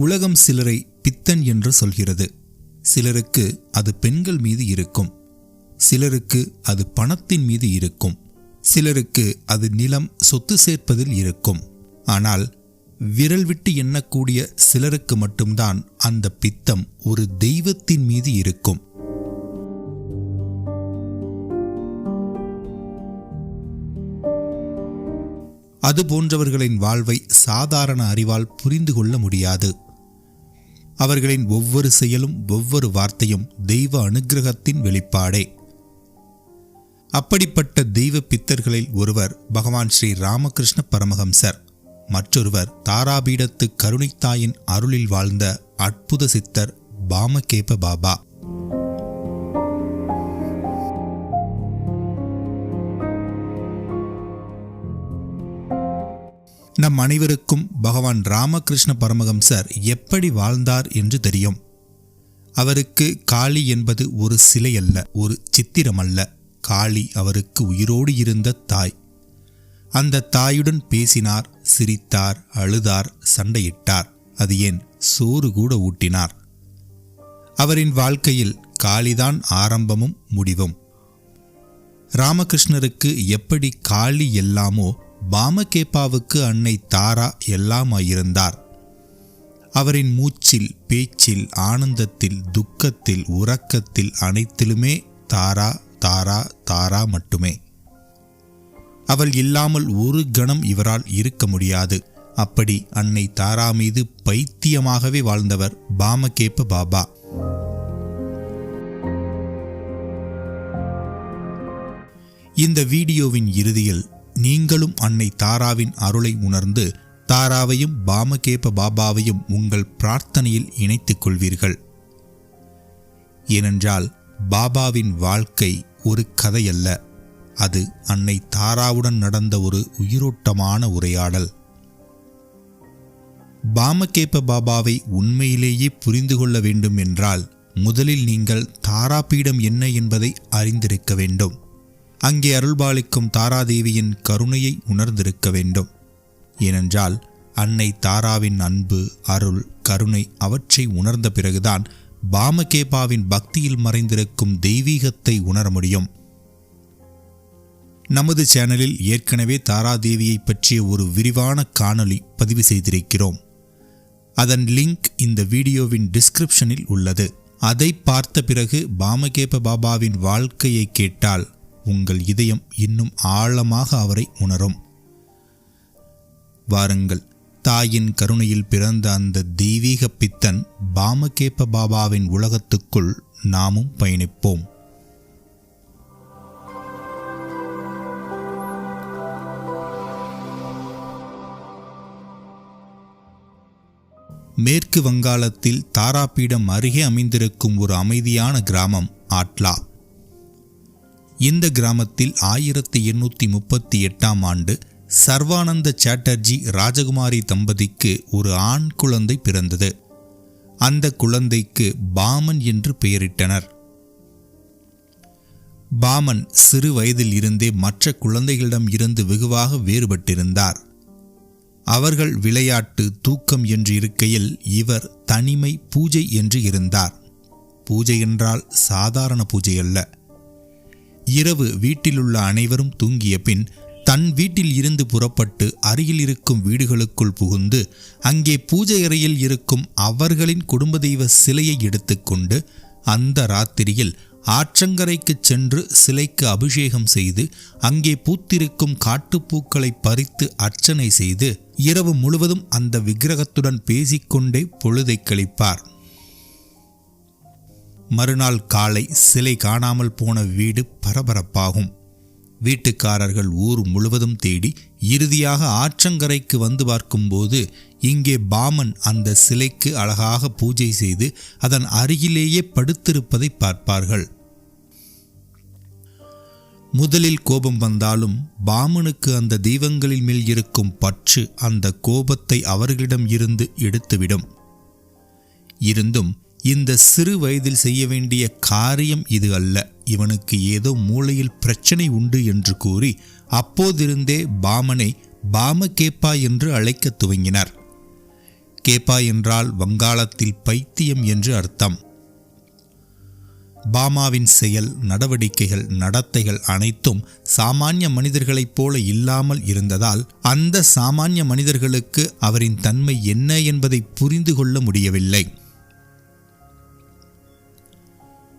உலகம் சிலரை பித்தன் என்று சொல்கிறது. சிலருக்கு அது பெண்கள் மீது இருக்கும். சிலருக்கு அது பணத்தின் மீது இருக்கும். சிலருக்கு அது நிலம் சொத்து சேர்ப்பதில் இருக்கும். ஆனால் விரல் விட்டு எண்ணக்கூடிய சிலருக்கு மட்டும்தான் அந்த பித்தம் ஒரு தெய்வத்தின் மீது இருக்கும். அது போன்றவர்களின் வாழ்வை சாதாரண அறிவால் புரிந்து கொள்ள முடியாது. அவர்களின் ஒவ்வொரு செயலும் ஒவ்வொரு வார்த்தையும் தெய்வ அனுக்கிரகத்தின் வெளிப்பாடே. அப்படிப்பட்ட தெய்வ பித்தர்களில் ஒருவர் பகவான் ஸ்ரீ ராமகிருஷ்ண பரமஹம்சர் மற்றொருவர் தாராபீடத்து கருணைத்தாயின் அருளில் வாழ்ந்த அற்புத சித்தர் பாமகேப பாபா. நம் அனைவருக்கும் பகவான் ராமகிருஷ்ண பரமஹம்சர் எப்படி வாழ்ந்தார் என்று தெரியும். அவருக்கு காளி என்பது ஒரு சிலை அல்ல ஒரு சித்திரம் அல்ல காளி அவருக்கு உயிரோடு இருந்த தாய். அந்த தாயுடன் பேசினார் சிரித்தார் அழுதார் சண்டையிட்டார். அது ஏன்? சோறு கூட ஊட்டினார். அவரின் வாழ்க்கையில் காளிதான் ஆரம்பமும் முடிவும். ராமகிருஷ்ணருக்கு எப்படி காளி எல்லாமோ பாமகேப்பாவுக்கு அன்னை தாரா எல்லாமாயிருந்தார். அவரின் மூச்சில் பேச்சில் ஆனந்தத்தில் துக்கத்தில் உறக்கத்தில் அனைத்திலுமே தாரா தாரா தாரா மட்டுமே. அவள் இல்லாமல் ஒரு கணம் இவரால் இருக்க முடியாது. அப்படி அன்னை தாரா மீது பைத்தியமாகவே வாழ்ந்தவர் பாமகேப்ப பாபா. இந்த வீடியோவின் இறுதியில் நீங்களும் அன்னை தாராவின் அருளை உணர்ந்து தாராவையும் பாமகேப பாபாவையும் உங்கள் பிரார்த்தனையில் இணைத்துக் கொள்வீர்கள் ஏனென்றால் பாபாவின் வாழ்க்கை ஒரு கதையல்ல. அது அன்னை தாராவுடன் நடந்த ஒரு உயிரோட்டமான உரையாடல். பாமகேப பாபாவை உண்மையிலேயே புரிந்து கொள்ள வேண்டும் என்றால் முதலில் நீங்கள் தாராபீடம் என்ன என்பதை அறிந்திருக்க வேண்டும். அங்கே அருள்பாலிக்கும் தாராதேவியின் கருணையை உணர்ந்திருக்க வேண்டும். ஏனென்றால் அன்னை தாராவின் அன்பு அருள் கருணை அவற்றை உணர்ந்த பிறகுதான் பாமகேபாவின் பக்தியில் மறைந்திருக்கும் தெய்வீகத்தை உணர முடியும். நமது சேனலில் ஏற்கனவே தாராதேவியை பற்றிய ஒரு விரிவான காணொளி பதிவு செய்திருக்கிறோம். அதன் லிங்க் இந்த வீடியோவின் டிஸ்கிரிப்ஷனில் உள்ளது. அதை பார்த்த பிறகு பாமகேப பாபாவின் வாழ்க்கையை கேட்டால் உங்கள் இதயம் இன்னும் ஆழமாக அவரை உணரும். வாருங்கள் தாயின் கருணையில் பிறந்த அந்த தெய்வீக பித்தன் பாமகேப்ப பாபாவின் உலகத்துக்குள் நாமும் பயணிப்போம். மேற்கு வங்காளத்தில் தாராபீடம் அருகே அமைந்திருக்கும் ஒரு அமைதியான கிராமம் ஆட்லா. இந்த கிராமத்தில் ஆயிரத்தி எண்ணூற்றி முப்பத்தி எட்டாம் ஆண்டு சர்வானந்த சாட்டர்ஜி ராஜகுமாரி தம்பதிக்கு ஒரு ஆண் குழந்தை பிறந்தது. அந்த குழந்தைக்கு பாமன் என்று பெயரிட்டனர். பாமன் சிறு வயதில் இருந்தே மற்ற குழந்தைகளிடம் இருந்து வெகுவாக வேறுபட்டிருந்தார். அவர்கள் விளையாட்டு தூக்கம் என்று இருக்கையில் இவர் தனிமை பூஜை என்று இருந்தார். பூஜை என்றால் சாதாரண பூஜை அல்ல. இரவு வீட்டிலுள்ள அனைவரும் தூங்கிய பின் தன் வீட்டில் இருந்து புறப்பட்டு அருகில் இருக்கும் வீடுகளுக்குள் புகுந்து அங்கே பூஜை அறையில் இருக்கும் அவர்களின் குடும்ப தெய்வ சிலையை எடுத்துக்கொண்டு அந்த ராத்திரியில் ஆற்றங்கரைக்கு சென்று சிலைக்கு அபிஷேகம் செய்து அங்கே பூத்திருக்கும் காட்டுப்பூக்களை பறித்து அர்ச்சனை செய்து இரவு முழுவதும் அந்த விக்கிரகத்துடன் பேசிக்கொண்டே பொழுதை கழிப்பார். மறுநாள் காலை சிலை காணாமல் போன வீடு பரபரப்பாகும். வீட்டுக்காரர்கள் ஊர் முழுவதும் தேடி இறுதியாக ஆற்றங்கரைக்கு வந்து பார்க்கும்போது இங்கே பாமன் அந்த சிலைக்கு அழகாக பூஜை செய்து அதன் அருகிலேயே படுத்திருப்பதை பார்ப்பார்கள். முதலில் கோபம் வந்தாலும் பாமனுக்கு அந்த தெய்வங்களின் மேல் இருக்கும் பற்று அந்த கோபத்தை அவர்களிடம் இருந்து எடுத்துவிடும். இருந்தும் இந்த சிறு வயதில் செய்ய வேண்டிய காரியம் இது அல்ல. இவனுக்கு ஏதோ மூளையில் பிரச்சனை உண்டு என்று கூறி அப்போதிருந்தே பாமனை பாம கேப்பா என்று அழைக்கத் துவங்கினார். கேப்பா என்றால் வங்காளத்தில் பைத்தியம் என்று அர்த்தம். பாமாவின் செயல் நடவடிக்கைகள் நடத்தைகள் அனைத்தும் சாமானிய மனிதர்களைப் போல இல்லாமல் இருந்ததால் அந்த சாமானிய மனிதர்களுக்கு அவரின் தன்மை என்ன என்பதை புரிந்து கொள்ள முடியவில்லை.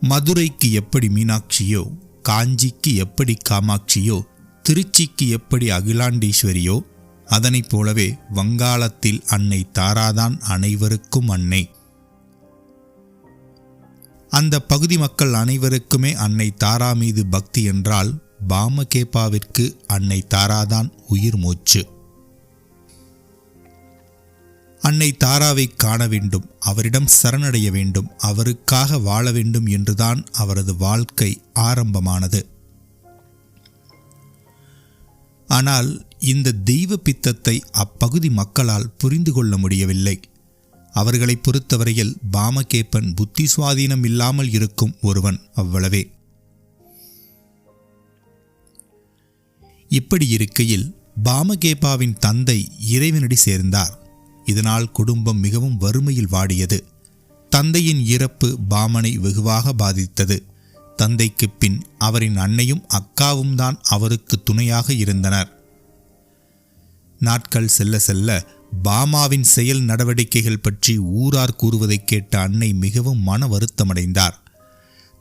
மதுரைக்கு எப்படி மீனாட்சியோ காஞ்சிக்கு எப்படி காமாட்சியோ திருச்சிக்கு எப்படி அகிலாண்டீஸ்வரியோ அதனைப் போலவே வங்காளத்தில் அன்னை தாராதான் அனைவருக்கும் அன்னை. அந்த பகுதி மக்கள் அனைவருக்குமே அன்னை தாரா மீது பக்தி என்றால் பாமகேப்பாவிற்கு அன்னை தாராதான் உயிர் மூச்சு. அன்னை தாராவை காண வேண்டும் அவரிடம் சரணடைய வேண்டும் அவருக்காக வாழ வேண்டும் என்றுதான் அவரது வாழ்க்கை ஆரம்பமானது. ஆனால் இந்த தெய்வ பித்தத்தை அப்பகுதி மக்களால் புரிந்து கொள்ள முடியவில்லை. அவர்களை பொறுத்தவரையில் பாமகேப்பன் புத்தி சுவாதீனம் இல்லாமல் இருக்கும் ஒருவன் அவ்வளவே. இப்படி இருக்கையில் பாமகேபாவின் தந்தை இறைவனடி சேர்ந்தார். இதனால் குடும்பம் மிகவும் வறுமையில் வாடியது. தந்தையின் இறப்பு பாமனை வெகுவாக பாதித்தது. தந்தைக்கு பின் அவரின் அன்னையும் அக்காவும் தான் அவருக்கு துணையாக இருந்தனர். நாட்கள் செல்ல செல்ல பாமாவின் செயல் நடவடிக்கைகள் பற்றி ஊரார் கூறுவதைக் கேட்ட அன்னை மிகவும் மன வருத்தமடைந்தார்.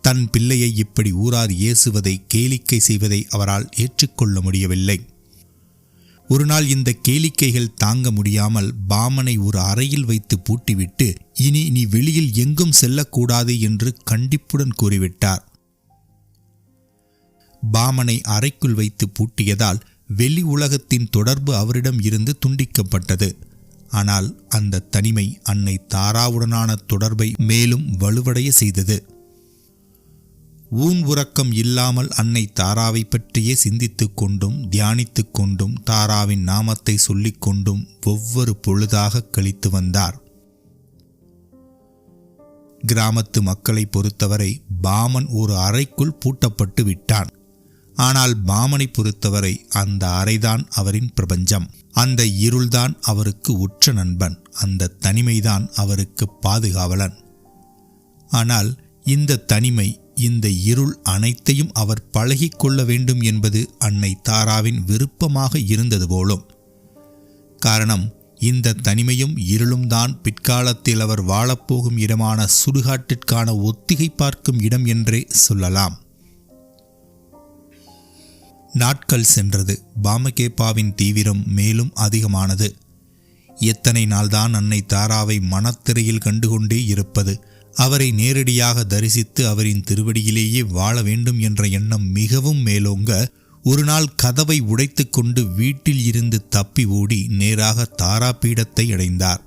தன் பிள்ளையை இப்படி ஊரார் ஏசுவதை கேளிக்கை செய்வதை அவரால் ஏற்றுக்கொள்ள முடியவில்லை. ஒரு நாள் இந்த கேளிக்கைகள் தாங்க முடியாமல் பாமனை ஒரு அறையில் வைத்து பூட்டிவிட்டு இனி நீ வெளியில் எங்கும் செல்லக்கூடாது என்று கண்டிப்புடன் கூறிவிட்டார். பாமனை அறைக்குள் வைத்து பூட்டியதால் வெளி உலகத்தின் தொடர்பு அவரிடம் இருந்து துண்டிக்கப்பட்டது. ஆனால் அந்த தனிமை அன்னை தாராவுடனான தொடர்பை மேலும் வலுவடைய செய்தது. ஊன் உறக்கம் இல்லாமல் அன்னை தாராவை பற்றியே சிந்தித்துக் கொண்டும் தியானித்துக் கொண்டும் தாராவின் நாமத்தை சொல்லிக் கொண்டும் ஒவ்வொரு பொழுதாக கழித்து வந்தார். கிராமத்து மக்களை பொறுத்தவரை பாமன் ஒரு அறைக்குள் பூட்டப்பட்டு விட்டான். ஆனால் பாமனை பொறுத்தவரை அந்த அறைதான் அவரின் பிரபஞ்சம். அந்த இருள்தான் அவருக்கு உற்ற நண்பன். அந்த தனிமைதான் அவருக்கு பாதுகாவலன். ஆனால் இந்த தனிமை இந்த இருள் அனைத்தையும் அவர் பழகிக்கொள்ள வேண்டும் என்பது அன்னை தாராவின் விருப்பமாக இருந்தது போலும். காரணம் இந்த தனிமையும் இருளும் தான் பிற்காலத்தில் அவர் வாழப்போகும் இடமான சுடுகாட்டிற்கான ஒத்திகை பார்க்கும் இடம் என்றே சொல்லலாம். நாட்கள் சென்றது. பாமகேப்பாவின் தீவிரம் மேலும் அதிகமானது. எத்தனை நாள்தான் அன்னை தாராவை மனத்திரையில் கண்டுகொண்டே இருப்பது. அவரை நேரடியாக தரிசித்து அவரின் திருவடியிலேயே வாழ வேண்டும் என்ற எண்ணம் மிகவும் மேலோங்க ஒரு நாள் கதவை உடைத்துக்கொண்டு வீட்டில் இருந்து தப்பி ஓடி நேராக தாரா பீடத்தை அடைந்தார்.